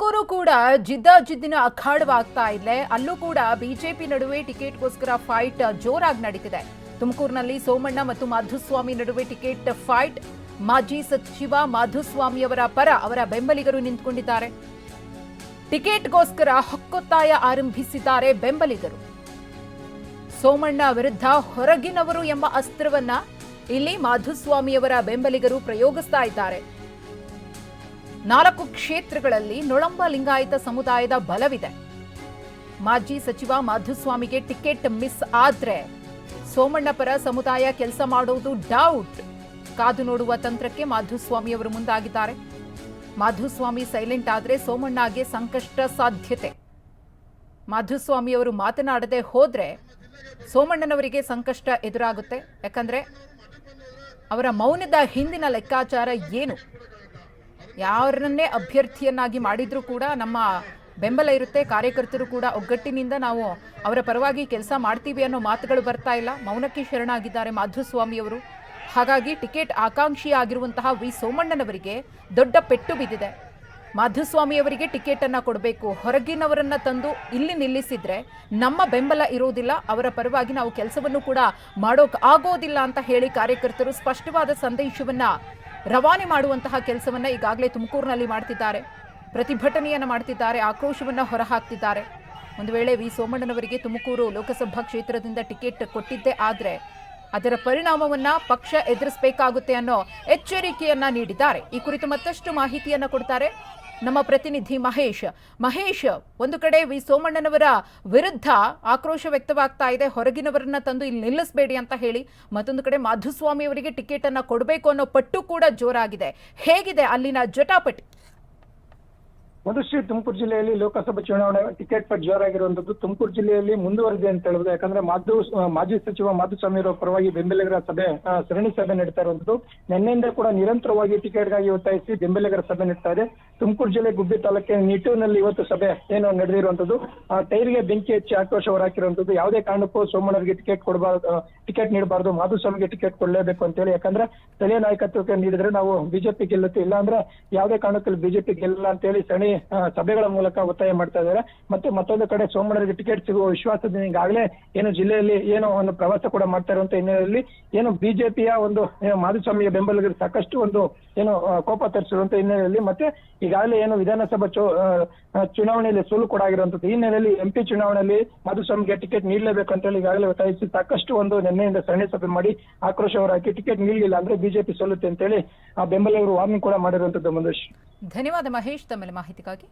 ತುಮಕೂರು ಕೂಡ ಜಿದ್ದಾಜಿದ್ದಿನ ಅಖಾಡವಾಗ್ತಾ ಇದೆ ಅಲ್ಲೂ ಕೂಡ ಬಿಜೆಪಿ ನಡುವೆ ಟಿಕೆಟ್ಗೋಸ್ಕರ ಫೈಟ್ ಜೋರಾಗಿ ನಡೀತಿದೆ. ತುಮಕೂರಿನಲ್ಲಿ ಸೋಮಣ್ಣ ಮತ್ತು ಮಾಧುಸ್ವಾಮಿ ನಡುವೆ ಟಿಕೆಟ್ ಫೈಟ್. ಮಾಜಿ ಸಚಿವ ಮಾಧುಸ್ವಾಮಿಯವರ ಪರ ಅವರ ಬೆಂಬಲಿಗರು ನಿಂತ್ಕೊಂಡಿದ್ದಾರೆ. ಟಿಕೆಟ್ಗೋಸ್ಕರ ಹಕ್ಕೊತ್ತಾಯ ಆರಂಭಿಸಿದ್ದಾರೆ ಬೆಂಬಲಿಗರು. ಸೋಮಣ್ಣ ವಿರುದ್ಧ ಹೊರಗಿನವರು ಎಂಬ ಅಸ್ತ್ರವನ್ನ ಇಲ್ಲಿ ಮಾಧುಸ್ವಾಮಿಯವರ ಬೆಂಬಲಿಗರು ಪ್ರಯೋಗಿಸ್ತಾ ಇದ್ದಾರೆ. ನಾಲ್ಕು ಕ್ಷೇತ್ರಗಳಲ್ಲಿ ನೊಳಂಬ ಲಿಂಗಾಯತ ಸಮುದಾಯದ ಬಲವಿದೆ. ಮಾಜಿ ಸಚಿವ ಮಾಧುಸ್ವಾಮಿಗೆ ಟಿಕೆಟ್ ಮಿಸ್ ಆದ್ರೆ ಸೋಮಣ್ಣ ಪರ ಸಮುದಾಯ ಕೆಲಸ ಮಾಡೋದು ಡೌಟ್. ಕಾದು ನೋಡುವ ತಂತ್ರಕ್ಕೆ ಮಾಧುಸ್ವಾಮಿ ಅವರು ಮುಂದಾಗಿದ್ದಾರೆ. ಮಾಧುಸ್ವಾಮಿ ಸೈಲೆಂಟ್ ಆದ್ರೆ ಸೋಮಣ್ಣಗೆ ಸಂಕಷ್ಟ ಸಾಧ್ಯತೆ. ಮಾಧುಸ್ವಾಮಿ ಅವರು ಮಾತನಾಡದೆ ಹೋದ್ರೆ ಸೋಮಣ್ಣನವರಿಗೆ ಸಂಕಷ್ಟ ಎದುರಾಗುತ್ತೆ. ಯಾಕಂದ್ರೆ ಅವರ ಮೌನದ ಹಿಂದಿನ ಲೆಕ್ಕಾಚಾರ ಏನು? ಯಾರನ್ನೇ ಅಭ್ಯರ್ಥಿಯನ್ನಾಗಿ ಮಾಡಿದ್ರೂ ಕೂಡ ನಮ್ಮ ಬೆಂಬಲ ಇರುತ್ತೆ, ಕಾರ್ಯಕರ್ತರು ಕೂಡ ಒಗ್ಗಟ್ಟಿನಿಂದ ನಾವು ಅವರ ಪರವಾಗಿ ಕೆಲಸ ಮಾಡ್ತೀವಿ ಅನ್ನೋ ಮಾತುಗಳು ಬರ್ತಾ ಇಲ್ಲ. ಮೌನಕ್ಕೆ ಶರಣಾಗಿದ್ದಾರೆ ಮಾಧುಸ್ವಾಮಿಯವರು ಹಾಗಾಗಿ ಟಿಕೆಟ್ ಆಕಾಂಕ್ಷಿ ಆಗಿರುವಂತಹ ವಿ ಸೋಮಣ್ಣನವರಿಗೆ ದೊಡ್ಡ ಪೆಟ್ಟು ಬಿದ್ದಿದೆ. ಮಾಧುಸ್ವಾಮಿಯವರಿಗೆ ಟಿಕೆಟನ್ನು ಕೊಡಬೇಕು. ಹೊರಗಿನವರನ್ನ ತಂದು ಇಲ್ಲಿ ನಿಲ್ಲಿಸಿದ್ರೆ ನಮ್ಮ ಬೆಂಬಲ ಇರೋದಿಲ್ಲ. ಅವರ ಪರವಾಗಿ ನಾವು ಕೆಲಸವನ್ನು ಕೂಡ ಮಾಡೋಕ್ ಆಗೋದಿಲ್ಲ ಅಂತ ಹೇಳಿ ಕಾರ್ಯಕರ್ತರು ಸ್ಪಷ್ಟವಾದ ಸಂದೇಶವನ್ನ ರವಾನೆ ಮಾಡುವಂತಹ ಕೆಲಸವನ್ನ ಈಗಾಗಲೇ ತುಮಕೂರಿನಲ್ಲಿ ಮಾಡ್ತಿದ್ದಾರೆ. ಪ್ರತಿಭಟನೆಯನ್ನು ಮಾಡ್ತಿದ್ದಾರೆ, ಆಕ್ರೋಶವನ್ನ ಹೊರಹಾಕ್ತಿದ್ದಾರೆ. ಒಂದು ವೇಳೆ ವಿ. ಸೋಮಣ್ಣನವರಿಗೆ ತುಮಕೂರು ಲೋಕಸಭಾ ಕ್ಷೇತ್ರದಿಂದ ಟಿಕೆಟ್ ಕೊಟ್ಟಿದ್ದೇ ಆದರೆ ಅದರ ಪರಿಣಾಮವನ್ನ ಪಕ್ಷ ಎದುರಿಸಬೇಕಾಗುತ್ತೆ ಅನ್ನೋ ಎಚ್ಚರಿಕೆಯನ್ನ ನೀಡಿದ್ದಾರೆ. ಈ ಕುರಿತು ಮತ್ತಷ್ಟು ಮಾಹಿತಿಯನ್ನ ಕೊಡ್ತಾರೆ ನಮ್ಮ ಪ್ರತಿನಿಧಿ ಮಹೇಶ್. ಮಹೇಶ್, ಒಂದು ಕಡೆ ವಿ ಸೋಮಣ್ಣನವರ ವಿರುದ್ಧ ಆಕ್ರೋಶ ವ್ಯಕ್ತವಾಗ್ತಾ ಇದೆ. ಹೊರಗಿನವರನ್ನ ತಂದು ಇಲ್ಲಿ ನಿಲ್ಲಿಸಬೇಡಿ ಅಂತ ಹೇಳಿ ಮತ್ತೊಂದು ಕಡೆ ಮಾಧುಸ್ವಾಮಿ ಅವರಿಗೆ ಟಿಕೆಟ್ ಅನ್ನ ಕೊಡಬೇಕು ಅನ್ನೋ ಪಟ್ಟು ಕೂಡ ಜೋರಾಗಿದೆ. ಹೇಗಿದೆ ಅಲ್ಲಿನ ಜಟಾಪಟಿ? ಮಧುಶ್ರೀ, ತುಮಕೂರು ಜಿಲ್ಲೆಯಲ್ಲಿ ಲೋಕಸಭಾ ಚುನಾವಣೆ ಟಿಕೆಟ್ ಪಟ್ ಜೋರಾಗಿರುವಂತದ್ದು ತುಮಕೂರು ಜಿಲ್ಲೆಯಲ್ಲಿ ಮುಂದುವರೆದಿದೆ ಅಂತ ಹೇಳುವುದು ಯಾಕಂದ್ರೆ ಮಾಧು, ಮಾಜಿ ಸಚಿವ ಮಾಧುಸ್ವಾಮಿ ಅವರ ಪರವಾಗಿ ಬೆಂಬಲಿಗರ ಸಭೆ ಸರಣಿ ಸಭೆ ನಡೀತಾ ಇರುವಂತದ್ದು ನಿನ್ನೆಯಿಂದ ಕೂಡ ನಿರಂತರವಾಗಿ ಟಿಕೆಟ್ಗಾಗಿ ಒತ್ತಾಯಿಸಿ ಬೆಂಬಲಿಗರ ಸಭೆ ನಡೀತಾ ಇದೆ. ತುಮಕೂರು ಜಿಲ್ಲೆ ಗುಬ್ಬಿ ತಾಲೂಕಿನ ನಿಟ್ಟೂರಿನಲ್ಲಿ ಇವತ್ತು ಸಭೆ ಏನು ನಡೆದಿರುವಂತದ್ದು ಆ, ಟೈರ್ಗೆ ಬೆಂಕಿ ಹಚ್ಚಿ ಆಕ್ರೋಶ ಹೊರಾಕಿರುವಂತದ್ದು ಯಾವುದೇ ಕಾರಣಕ್ಕೂ ಸೋಮಣ್ಣರಿಗೆ ಟಿಕೆಟ್ ಕೊಡಬಾರ್ದು ಟಿಕೆಟ್ ನೀಡಬಾರ್ದು ಮಾಧುಸ್ವಾಮಿಗೆ ಟಿಕೆಟ್ ಕೊಡಲೇಬೇಕು ಅಂತ ಹೇಳಿ. ಯಾಕಂದ್ರೆ ಸ್ಥಳೀಯ ನಾಯಕತ್ವಕ್ಕೆ ನೀಡಿದ್ರೆ ನಾವು ಬಿಜೆಪಿ ಗೆಲ್ಲುತ್ತೆ ಇಲ್ಲ ಅಂದ್ರೆ ಯಾವುದೇ ಕಾರಣಕ್ಕೂ ಬಿಜೆಪಿ ಗೆಲ್ಲ ಅಂತ ಹೇಳಿ ಸರಣಿ ಸಭೆಗಳ ಮೂಲಕ ಒತ್ತಾಯ ಮಾಡ್ತಾ ಇದ್ದಾರೆ. ಮತ್ತೆ ಮತ್ತೊಂದು ಕಡೆ ಸೋಮಣ್ಣರಿಗೆ ಟಿಕೆಟ್ ಸಿಗುವ ವಿಶ್ವಾಸದಿಂದ ಈಗಾಗಲೇ ಏನು ಜಿಲ್ಲೆಯಲ್ಲಿ ಏನೋ ಒಂದು ಪ್ರವಾಸ ಕೂಡ ಮಾಡ್ತಾ ಇರುವಂತ ಹಿನ್ನೆಲೆಯಲ್ಲಿ ಏನು ಬಿಜೆಪಿಯ ಒಂದು ಮಾಧುಸ್ವಾಮಿಯ ಬೆಂಬಲಿಗರು ಸಾಕಷ್ಟು ಒಂದು ಏನು ಕೋಪ ತರಿಸಿರುವಂತ ಹಿನ್ನೆಲೆಯಲ್ಲಿ ಮತ್ತೆ ಈಗಾಗಲೇ ಏನು ವಿಧಾನಸಭಾ ಚುನಾವಣೆಯಲ್ಲಿ ಸೋಲು ಕೂಡ ಆಗಿರುವಂತದ್ದು ಈ ಹಿನ್ನೆಲೆಯಲ್ಲಿ ಎಂಪಿ ಚುನಾವಣೆಯಲ್ಲಿ ಮಾಧುಸ್ವಾಮಿಗೆ ಟಿಕೆಟ್ ನೀಡಲೇಬೇಕು ಅಂತ ಹೇಳಿ ಈಗಾಗಲೇ ಒತ್ತಾಯಿಸಿ ಸಾಕಷ್ಟು ಒಂದು ನಿನ್ನೆಯಿಂದ ಸರಣಿ ಸಭೆ ಮಾಡಿ ಆಕ್ರೋಶ ಹೊರಹಾಕಿ ಟಿಕೆಟ್ ನೀಡಲಿಲ್ಲ ಅಂದ್ರೆ ಬಿಜೆಪಿ ಸೋಲುತ್ತೆ ಅಂತ ಹೇಳಿ ಆ ಬೆಂಬಲಿಗರು ವಾರ್ನಿಂಗ್ ಕೂಡ ಮಾಡಿರುವಂತದ್ದು ಮಂದೇಶ್ ಧನ್ಯವಾದ ಮಹೇಶ್ ತಮ್ಮ ಮಾಹಿತಿಗಾಗಿ.